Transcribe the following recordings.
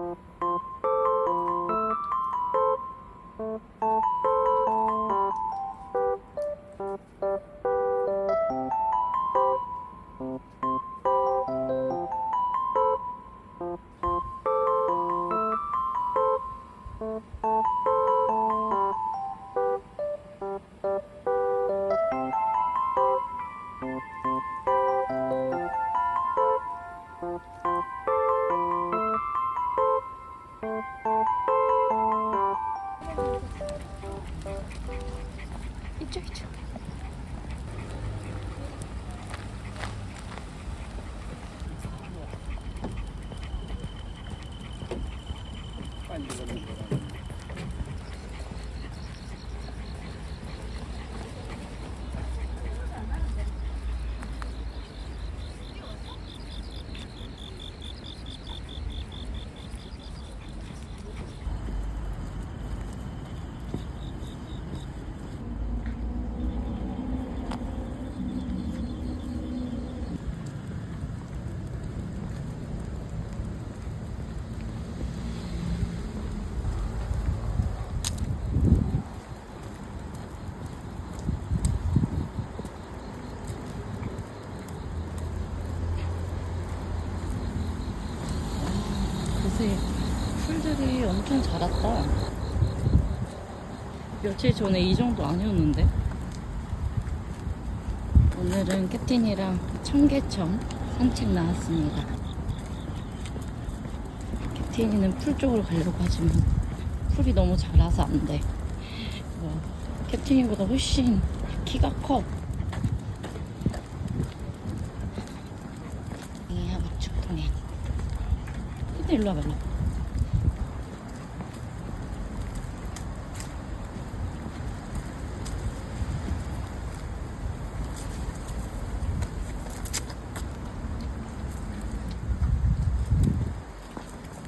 이 자랐다. 며칠 전에 이 정도 아니었는데. 오늘은 캡틴이랑 청계천 산책 나왔습니다. 캡틴이는 풀 쪽으로 가려고 하지만 풀이 너무 자라서 안 돼. 와, 캡틴이보다 훨씬 키가 커. 이 하부축통에. 캡틴 일로 와봐, 일로. 와봐.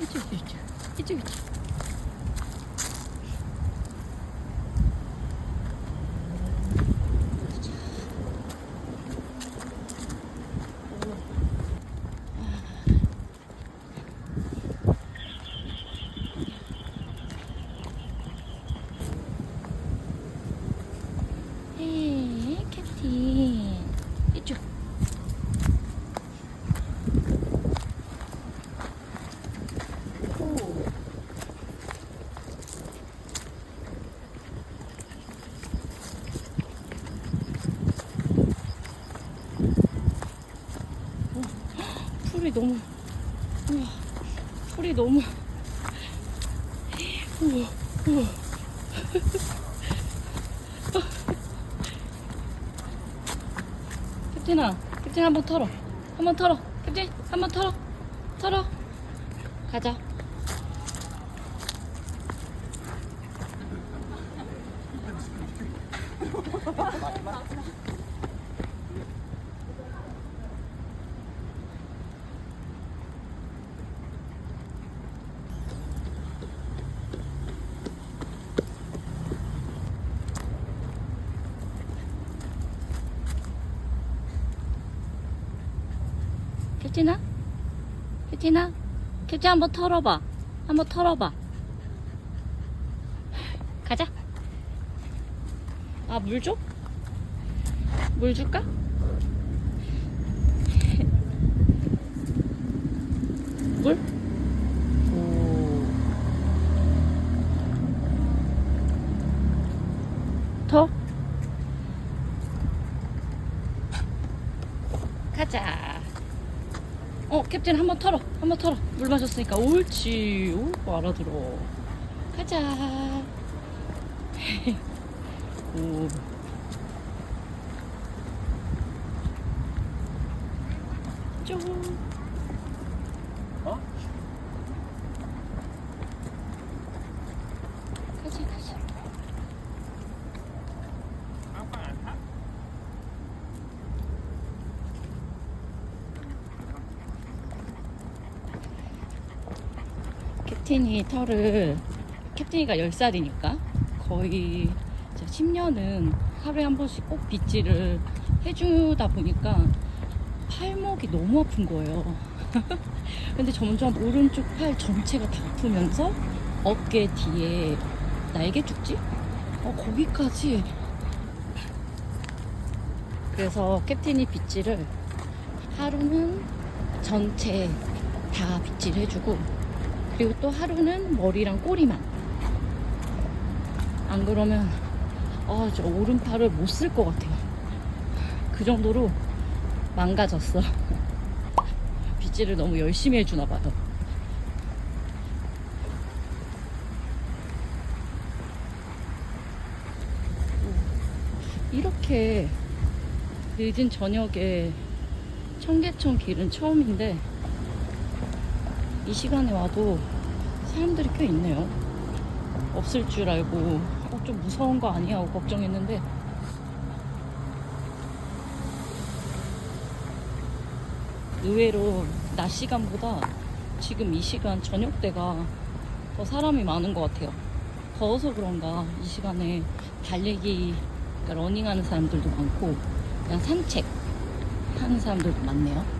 이쪽, 이쪽, 이쪽, 이쪽. 헤이, 캡틴. 이쪽. 오. 오, 풀이 너무 우와 풀이 너무. 우와 우와. 캡틴아 캡틴 한번 털어. 한번 털어. 캡틴 한번 털어. 털어. 가자 캡틴아 캡틴아 캡틴 한번 털어봐 한번 털어봐 가자 아 물 줘? 물 줄까? 물? 오. 더? 가자. 어, 캡틴 한번 털어. 한번 털어. 물 마셨으니까 옳지. 오, 알아들어. 가자. 오. 쪼. 어? 가자, 가자. 캡틴이 털을 캡틴이가 10살이니까 거의 10년은 하루에 한 번씩 꼭 빗질을 해주다 보니까 팔목이 너무 아픈 거예요. 근데 점점 오른쪽 팔 전체가 다 아프면서 어깨 뒤에 날개 죽지? 어, 거기까지. 그래서 캡틴이 빗질을 하루는 전체 다 빗질 해주고 그리고 또 하루는 머리랑 꼬리만. 안 그러면 아, 저 오른팔을 못 쓸 것 같아요. 그 정도로 망가졌어. 빗질을 너무 열심히 해주나 봐요. 이렇게 늦은 저녁에 청계천 길은 처음인데 이 시간에 와도 사람들이 꽤 있네요. 없을 줄 알고 어, 좀 무서운 거 아니야 하고 걱정했는데 의외로 낮 시간보다 지금 이 시간 저녁 때가 더 사람이 많은 것 같아요. 더워서 그런가 이 시간에 달리기, 그러니까 러닝하는 사람들도 많고 그냥 산책 하는 사람들도 많네요.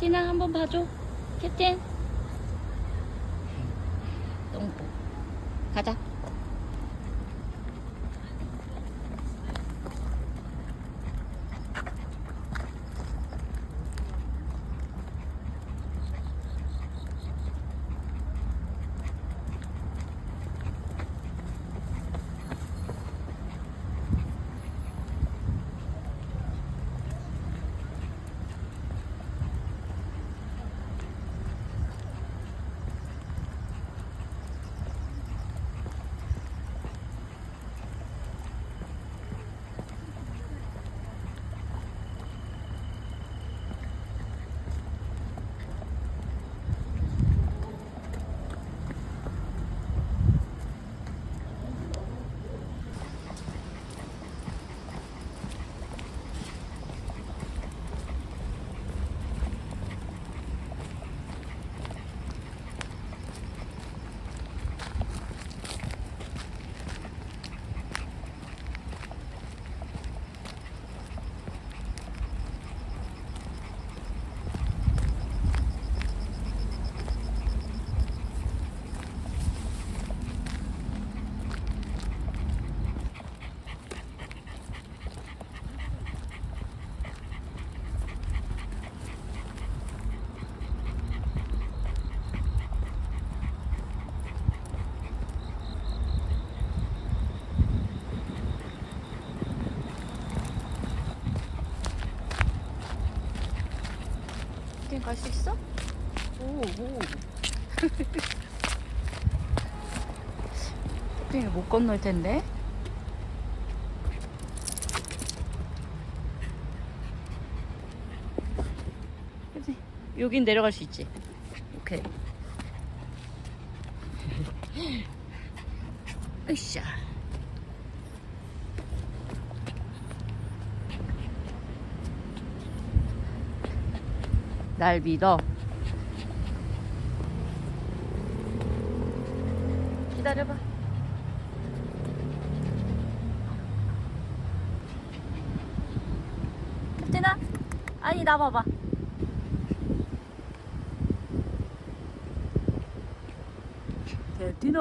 캡틴아 한번 봐줘. 캡틴. 똥꼬. 가자. 캡틴 갈수 있어? 오, 오. 캡틴이 못 건널 텐데. 여긴 내려갈 수 있지? 오케이. 으쌰. 날 믿어. 기다려봐. 캡틴아? 아니, 나 봐봐. 캡틴아.